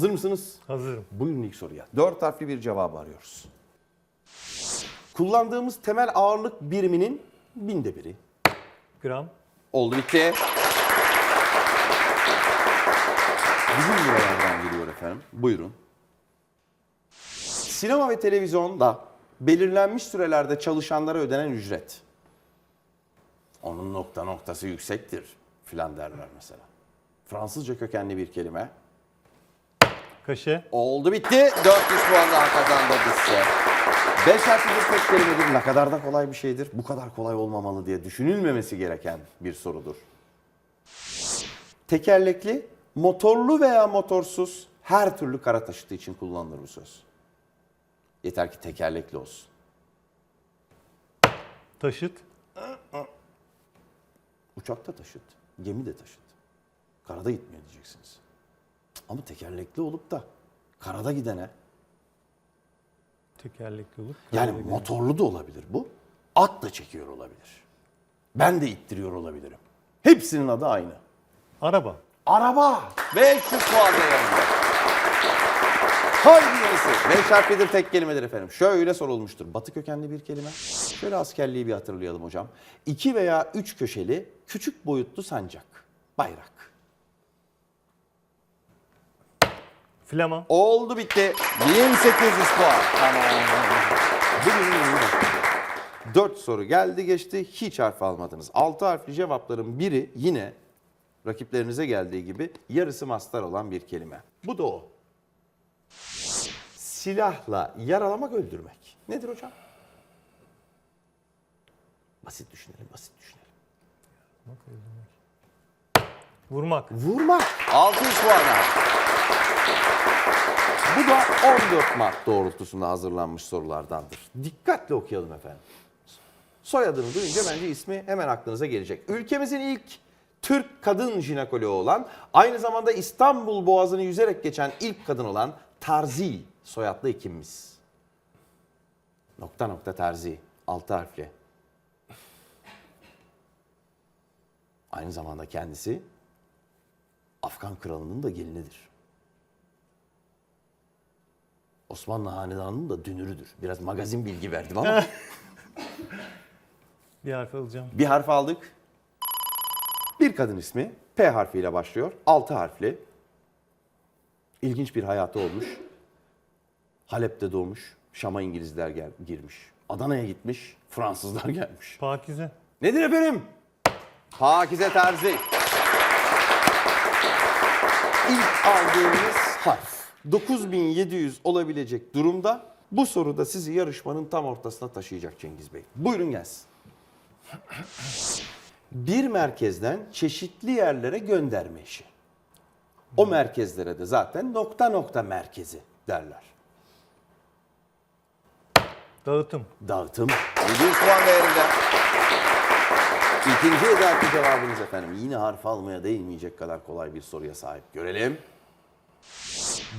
Hazır mısınız? Hazırım. Buyurun ilk soruya. Dört harfli bir cevabı arıyoruz. Kullandığımız temel ağırlık biriminin binde biri. Gram. Oldu bitti. Bizim buralardan geliyor efendim. Buyurun. Sinema ve televizyonda belirlenmiş sürelerde çalışanlara ödenen ücret. Onun nokta noktası yüksektir filan derler mesela. Fransızca kökenli bir kelime. Kaşe. Oldu bitti. 400 puan daha kazandırdı size. 5 harfli bir tek kelimedir. Ne kadar da kolay bir şeydir. Bu kadar kolay olmamalı diye düşünülmemesi gereken bir sorudur. Tekerlekli, motorlu veya motorsuz her türlü kara taşıtı için kullanılır bu söz. Yeter ki tekerlekli olsun. Taşıt. Uçakta taşıt, gemide taşıt. Karada gitmiyor diyeceksiniz. Ama tekerlekli olup da karada gidene Tekerlekli olur. Yani Karada motorlu da olabilir bu. At da çekiyor olabilir. Ben de ittiriyor olabilirim. Hepsinin adı aynı. Araba. Araba. 500 puan değerinde. Haydi yenisi. Beş harflidir tek kelimedir efendim. Şöyle sorulmuştur. Batı kökenli bir kelime. Şöyle askerliği bir hatırlayalım hocam. İki veya üç köşeli küçük boyutlu sancak. Bayrak. Flaman. Oldu bitti. 1800 puan. Tamam. Ünlü 4 soru geldi geçti. Hiç harf almadınız. 6 harfli cevapların biri yine rakiplerinize geldiği gibi yarısı mastar olan bir kelime. Bu da o. Silahla yaralamak, öldürmek. Nedir hocam? Basit düşünelim, basit düşünelim. Vurmak. Vurmak. 600 puan Bu da 14 Mart doğrultusunda hazırlanmış sorulardandır. Dikkatli okuyalım efendim. Soyadını duyunca bence ismi hemen aklınıza gelecek. Ülkemizin ilk Türk kadın jinekoloğu olan, aynı zamanda İstanbul Boğazı'nı yüzerek geçen ilk kadın olan Tarzi soyadlı hekimimiz. Nokta nokta Terzi. Altı harfli. Aynı zamanda kendisi Afgan kralının da gelinidir. Osmanlı Hanedanı'nın da dünürüdür. Biraz magazin bilgi verdim ama Bir harf alacağım. bir harf aldık. Bir kadın ismi P harfiyle başlıyor. Altı harfli. İlginç bir hayatı olmuş. Halep'te doğmuş. Şam'a İngilizler gel- girmiş. Adana'ya gitmiş. Fransızlar gelmiş. Pakize. Nedir efendim? Pakize Terzi. İlk aldığımız harf. 9700 olabilecek durumda. Bu soruda sizi yarışmanın tam ortasına taşıyacak Cengiz Bey. Buyurun gelsin. Bir merkezden çeşitli yerlere gönderme işi. O merkezlere de zaten nokta nokta merkezi derler. Dağıtım. Dağıtım. 700 puan değerinde. İkinci edaki cevabınız efendim. Yine harf almaya değmeyecek kadar kolay bir soruya sahip. Görelim.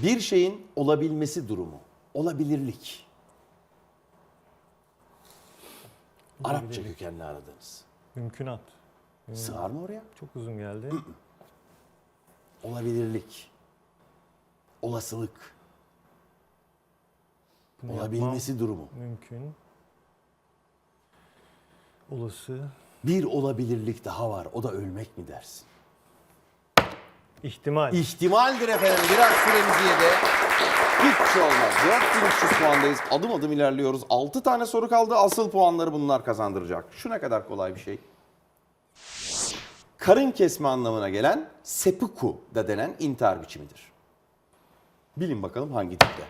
Bir şeyin olabilmesi durumu. Olabilirlik. Arapça kökenli aradınız. Mümkünat. Sığar mı oraya? Çok uzun geldi. Olabilirlik. Olasılık. Bunu Olabilmesi durumu. yapmam Mümkün. Olası. Bir olabilirlik daha var. O da ölmek mi dersin? İhtimal. İhtimaldir efendim. Biraz süremizi yedi. Hiçbir şey olmaz. 4300 puandayız. Adım adım ilerliyoruz. 6 tane soru kaldı. Asıl puanları bunlar kazandıracak. Şu ne kadar kolay bir şey. Karın kesme anlamına gelen seppuku da denen intihar biçimidir. Bilin bakalım hangi dilde?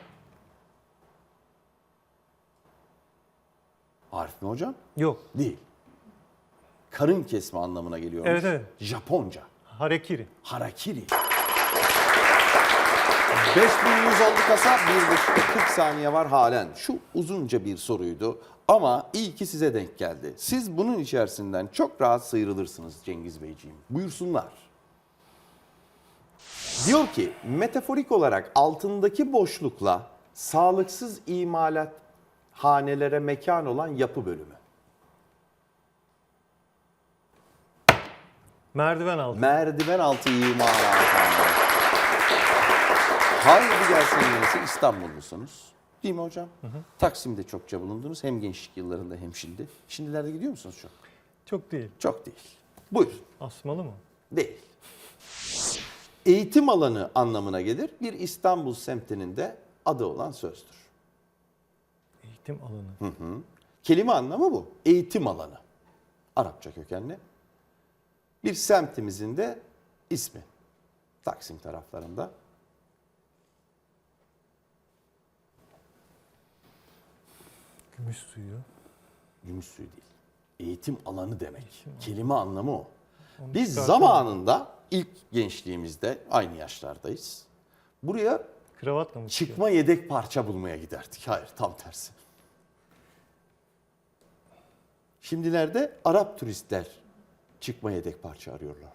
Harf mi hocam? Yok. Değil. Karın kesme anlamına geliyormuş. Evet, evet. Japonca. Harekiri. Harakiri. 5100 oldu kasa. 1 dakika 40 saniye var halen. Şu uzunca bir soruydu. Ama iyi ki size denk geldi. Siz bunun içerisinden çok rahat sıyrılırsınız Cengiz Beyciğim. Buyursunlar. Diyor ki metaforik olarak altındaki boşlukla sağlıksız imalat hanelere mekan olan yapı bölümü. Merdiven altı. Merdiven altı imar efendim. Haydi gelsin yenisi İstanbullusunuz. Değil mi hocam? Taksim'de çokça bulundunuz. Hem gençlik yıllarında hem şimdi. Şimdilerde gidiyor musunuz çok? Çok değil. Çok değil. Buyurun. Asmalı mı? Değil. Eğitim alanı anlamına gelir. Bir İstanbul semtinin de adı olan sözdür. Eğitim alanı. Kelime anlamı bu. Eğitim alanı. Arapça kökenli. Bir semtimizin de ismi. Taksim taraflarında. Gümüş suyu. Gümüş suyu değil. Eğitim alanı demek. Kelime anlamı o. Onu Biz zamanında ilk gençliğimizde aynı yaşlardayız. Buraya Kravatla mı çıkıyor? çıkma yedek parça bulmaya giderdik. Hayır tam tersi. Şimdilerde Arap turistler çıkma yedek parça arıyorlar.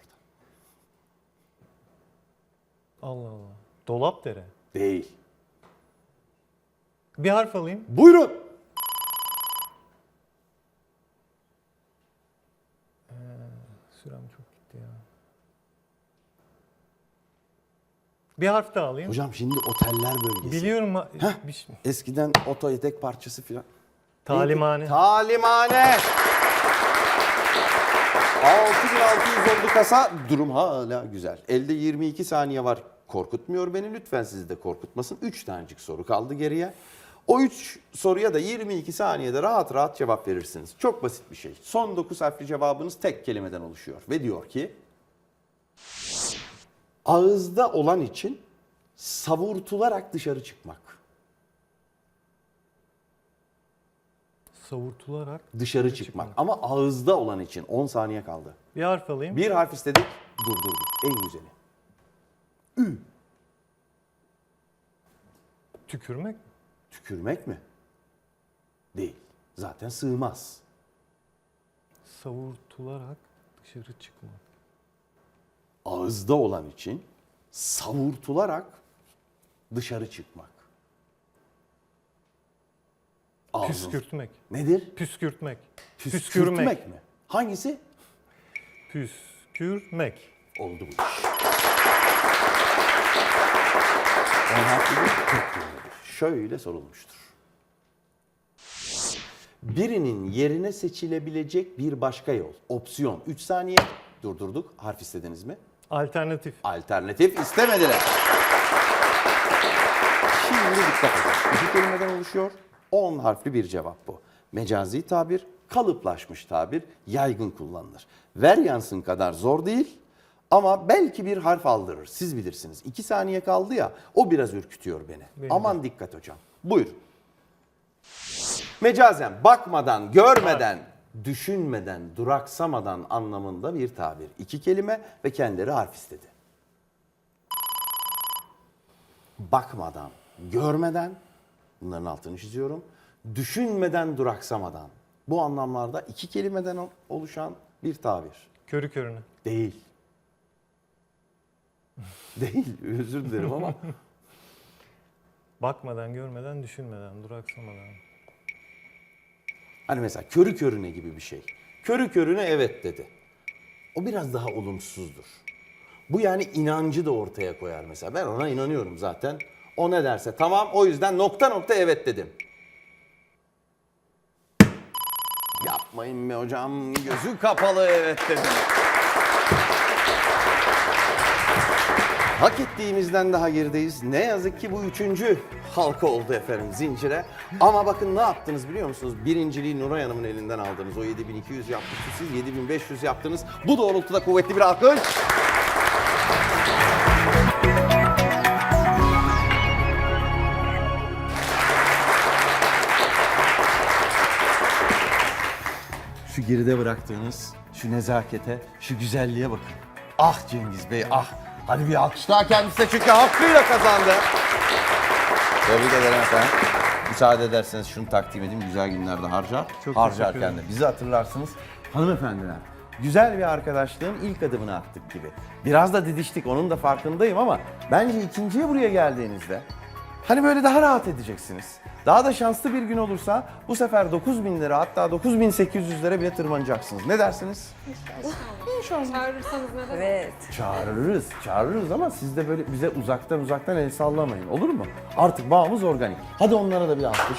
Allah Allah. Dolap dere. Değil. Bir harf alayım. Buyurun. Sürem çok gitti ya. Bir harf daha alayım. Hocam şimdi oteller bölgesi. Biliyorum. ha- Bir şey- Eskiden oto yedek parçası filan. Talimhane. Talimhane. 6600 oldu kasa. Durum hala güzel. Elde 22 saniye var. Korkutmuyor beni. Lütfen sizi de korkutmasın. 3 tanecik soru kaldı geriye. O 3 soruya da 22 saniyede rahat rahat cevap verirsiniz. Çok basit bir şey. Son 9 harfli cevabınız tek kelimeden oluşuyor. Ve diyor ki ağızda olan için savurtularak dışarı çıkmak. Savurtularak. Dışarı çıkmak. Ama ağızda olan için 10 saniye kaldı. Bir harf alayım. Bir harf istedik, durdurduk. En güzeli. Tükürmek. mi? Tükürmek mi? Değil. Zaten sığmaz. Savurtularak dışarı çıkmak. Ağızda olan için savurtularak dışarı çıkmak. Ağzın- Püskürtmek. Nedir? Püskürtmek. Püskürtmek mi? Hangisi? Püskürmek. Oldu bu iş. Tek kelimedir. Şöyle sorulmuştur. Birinin yerine seçilebilecek bir başka yol. Opsiyon. 3 saniye. Durdurduk. Harf istediniz mi? Alternatif. Alternatif istemediler. Şimdi dikkat edin. İki kelimeden oluşuyor. 10 harfli bir cevap bu. Mecazi tabir, kalıplaşmış tabir, yaygın kullanılır. Ver yansın kadar zor değil ama belki bir harf aldırır. Siz bilirsiniz. 2 saniye kaldı ya o biraz ürkütüyor beni. Beni Aman dikkat hocam. Buyur. Mecazen bakmadan, görmeden, düşünmeden, duraksamadan anlamında bir tabir. İki kelime ve kendileri harf istedi. Bakmadan, görmeden, bunların altını çiziyorum. Düşünmeden, duraksamadan. Bu anlamlarda iki kelimeden oluşan bir tabir. Körü körüne. Değil. Değil, özür dilerim ama Bakmadan, görmeden, düşünmeden, duraksamadan. Hani mesela körü körüne gibi bir şey. Körü körüne evet dedi. O biraz daha olumsuzdur. Bu yani inancı da ortaya koyar mesela. Ben ona inanıyorum zaten. O ne derse tamam o yüzden nokta nokta evet dedim. Yapmayın be hocam gözü kapalı evet dedim. Hak ettiğimizden daha gerideyiz. Ne yazık ki bu üçüncü halka oldu efendim zincire. Ama bakın ne yaptınız biliyor musunuz? Birinciliği Nuray Hanım'ın elinden aldınız. O 7200 yapmıştı. Siz 7500 yaptınız. Bu doğrultuda kuvvetli bir alkış. Şu geride bıraktığınız şu nezakete, şu güzelliğe bakın. Ah Cengiz Bey ah. Hadi bir alkış daha kendisine çünkü hakkıyla kazandı. Tebrik ederim efendim. Müsaade ederseniz şunu takdim edeyim. Güzel günlerde harcar. Çok Harcarken de bizi hatırlarsınız. Hanımefendiler, güzel bir arkadaşlığın ilk adımını attık gibi. Biraz da didiştik, onun da farkındayım ama bence ikinciye buraya geldiğinizde Hani böyle daha rahat edeceksiniz. Daha da şanslı bir gün olursa bu sefer 9000 lira hatta 9800 lira bile tırmanacaksınız. Ne dersiniz? Çağırırsanız neden? Evet. Çağırırız, çağırırız ama siz de böyle bize uzaktan uzaktan el sallamayın. Olur mu? Artık bağımız organik. Hadi onlara da bir alkış.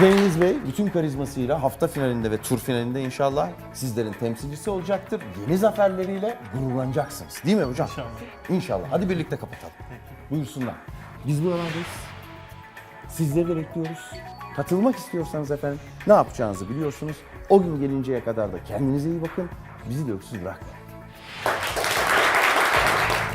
Cengiz Bey bütün karizmasıyla hafta finalinde ve tur finalinde inşallah sizlerin temsilcisi olacaktır. Yeni zaferleriyle gururlanacaksınız. Değil mi hocam? İnşallah. İnşallah. Hadi birlikte kapatalım. Buyursunlar. Biz buralardayız. Sizleri de bekliyoruz. Katılmak istiyorsanız efendim ne yapacağınızı biliyorsunuz. O gün gelinceye kadar da kendinize iyi bakın. Bizi de öksüz bırakmayın.